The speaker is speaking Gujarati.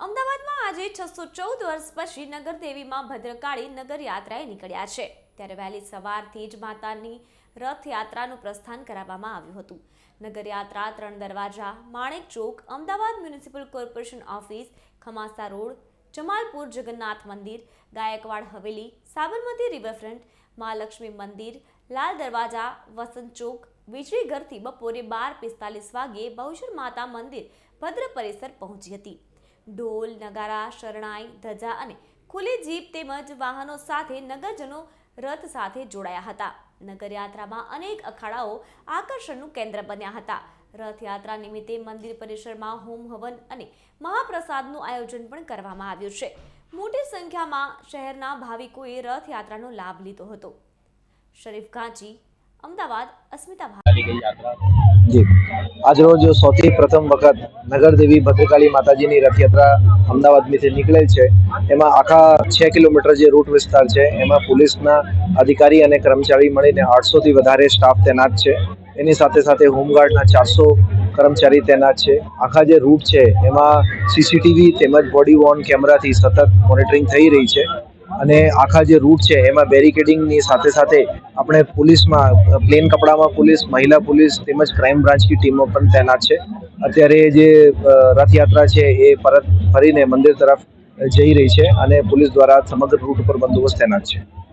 અમદાવાદમાં આજે છસો ચૌદ વર્ષ પછી નગરદેવીમાં ભદ્રકાળી નગરયાત્રાએ નીકળ્યા છે. ત્યારે વહેલી સવારથી જ માતાની રથયાત્રાનું પ્રસ્થાન કરાવવામાં આવ્યું હતું. નગરયાત્રા Tran Darwaja, Manek Chowk, Ahmedabad municipal corporation office, Khamasa road, Jamalpur Jagannath મંદિર, ગાયકવાડ હવેલી, સાબરમતી રિવરફ્રન્ટ મહાલક્ષ્મી મંદિર, લાલ દરવાજા, વસંત ચોક વીજળી ઘરથી બપોરે બાર પિસ્તાલીસ વાગ્યે બહુચર માતા મંદિર ભદ્ર પરિસર પહોંચી હતી. ઢોલ, નગારા, શરણાઈ, ધજા અને ખુલ્લી જીપ તેમજ વાહનો સાથે નગરજનો રથ સાથે જોડાયા હતા. નગરયાત્રામાં અનેક અખાડાઓ આકર્ષણનું કેન્દ્ર બન્યા હતા. રથયાત્રા નિમિત્તે મંદિર પરિસરમાં હોમ હવન અને મહાપ્રસાદનું આયોજન પણ કરવામાં આવ્યું છે. મોટી સંખ્યામાં શહેરના ભાવિકોએ રથયાત્રાનો લાભ લીધો હતો. શરીફ ગાંચી, અમદાવાદ, અસ્મિતા ચાલી ગઈ જી. આજરોજ સૌથી પ્રથમ વખત નગરદેવી ભદ્રકાળી માતાજીની રથયાત્રા અમદાવાદમાંથી નીકળેલ છે. એમાં આખા છ કિલોમીટર જે રૂટ વિસ્તાર છે, એમાં પોલીસના અધિકારી અને કર્મચારી મળીને આઠસોથી વધારે સ્ટાફ તૈનાત છે. એની સાથે સાથે હોમગાર્ડના ચારસો કર્મચારી તૈનાત છે. આખા જે રૂટ છે, એમાં સીસીટીવી તેમજ બોડી વોર્ન કેમેરાથી સતત મોનિટરિંગ થઈ રહી છે. અને આખા જે રૂટ છે, એમાં બેરિકેડિંગની સાથે સાથે આપણે પોલીસમાં પ્લેન કપડામાં પોલીસ, મહિલા પોલીસ તેમજ ક્રાઇમ બ્રાન્ચની ટીમો પણ તૈનાત છે. અત્યારે જે રથયાત્રા છે, એ પરત ફરીને મંદિર તરફ જઈ રહી છે અને પોલીસ દ્વારા સમગ્ર રૂટ ઉપર બંદોબસ્ત તૈનાત છે.